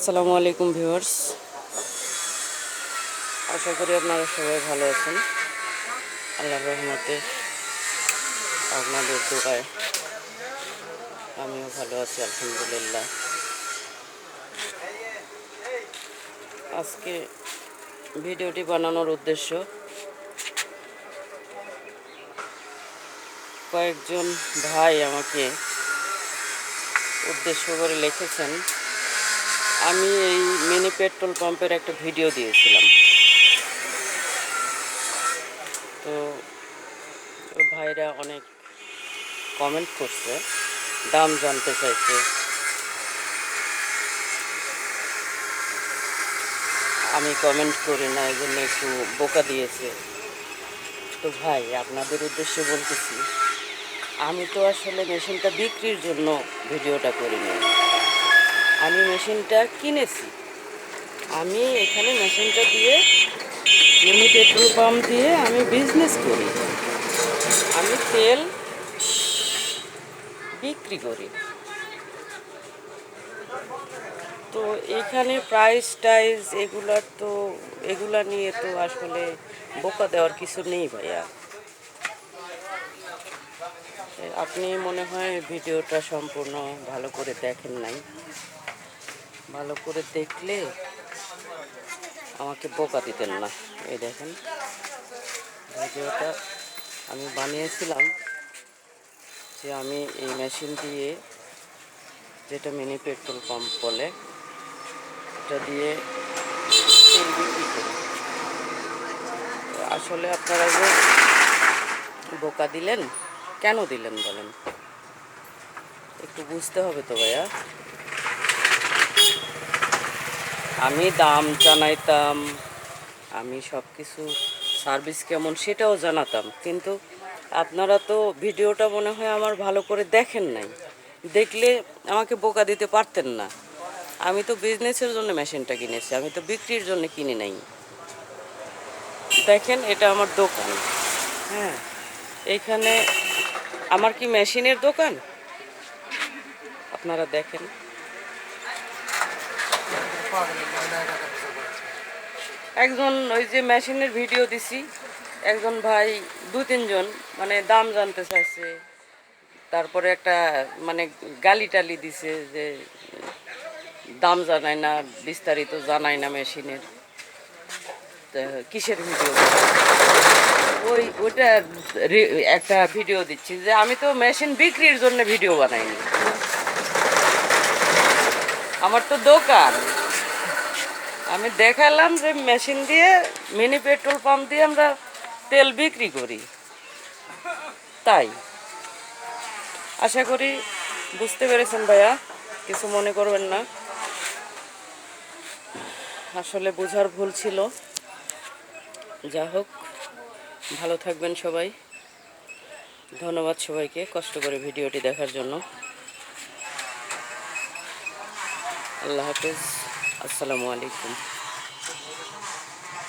আসসালামু আলাইকুম ভিউয়ার্স। আশা করি আপনারা সবাই ভালো আছেন। আল্লাহর রহমতে আপনাদের দোকায় আমিও ভালো আছি, আলহামদুলিল্লাহ। আজকে ভিডিওটি বানানোর উদ্দেশ্য কয়েকজন ভাই আমাকে উদ্দেশ্য করে লিখেছেন। আমি এই মিনি পেট্রোল পাম্পের একটা ভিডিও দিয়েছিলাম। তো ভাইরা অনেক কমেন্ট করছে, দাম জানতে চাইছে। আমি কমেন্ট করি না এই জন্য একটু বোকা দিয়েছে। তো ভাই, আপনাদের উদ্দেশ্যে বলতেছি, আমি তো আসলে মেশিনটা বিক্রির জন্য ভিডিওটা করিনি। আমি মেশিনটা কিনেছি। আমি এখানে মেশিনটা দিয়ে মিনি পেট্রোল পাম্প দিয়ে আমি বিজনেস করি। আমি তেল বিক্রি করি। তো এখানে প্রাইস টাইস এগুলার তো, এগুলা নিয়ে তো আসলে বোকা দেওয়ার কিছু নেই ভাইয়া। আপনি মনে হয় ভিডিওটা সম্পূর্ণ ভালো করে দেখেন নাই। ভালো করে দেখলে আমাকে বোকা দিতেন না। এই দেখেন, ভিডিওটা আমি বানিয়েছিলাম যে আমি এই মেশিন দিয়ে যেটা মিনি পেট্রোল পাম্প বলে, এটা দিয়ে তেল বিক্রি করি। আসলে আপনারা যে বোকা দিলেন কেন দিলেন বলেন? একটু বুঝতে হবে তো ভাইয়া। আমি দাম জানাইতাম, আমি সব কিছু সার্ভিস কেমন সেটাও জানাতাম, কিন্তু আপনারা তো ভিডিওটা মনে হয় আমার ভালো করে দেখেন নাই। দেখলে আমাকে বোকা দিতে পারতেন না। আমি তো বিজনেসের জন্য মেশিনটা কিনেছি, আমি তো বিক্রির জন্য কিনি নাই। দেখেন এটা আমার দোকান। হ্যাঁ এইখানে আমার কি মেশিনের দোকান? আপনারা দেখেন। একজন ওই যে মেশিনের ভিডিও দিছি, একজন ভাই দু তিনজন মানে দাম জানতে চাইছে। তারপরে একটা মানে গালি টালি দিছে যে, দাম জানায় না, বিস্তারিত জানায় না মেশিনের। কিসের ভিডিও ওই রি- একটা ভিডিও দিচ্ছি যে আমি তো মেশিন বিক্রির জন্য ভিডিও বানাইনি। আমার তো দোকান। আমি দেখালাম যে মেশিন দিয়ে মিনি পেট্রোল পাম্প দিয়ে আমরা তেল বিক্রি করি। তাই। আশা করি বুঝতে পেরেছেন ভাইয়া, কিছু মনে করবেন না। আসলে বোঝার ভুল ছিল। যা হোক, ভালো থাকবেন সবাই। ধন্যবাদ সবাইকে কষ্ট করে ভিডিওটি দেখার জন্য। আল্লাহ হাফেজ। আসসালামু আলাইকুম।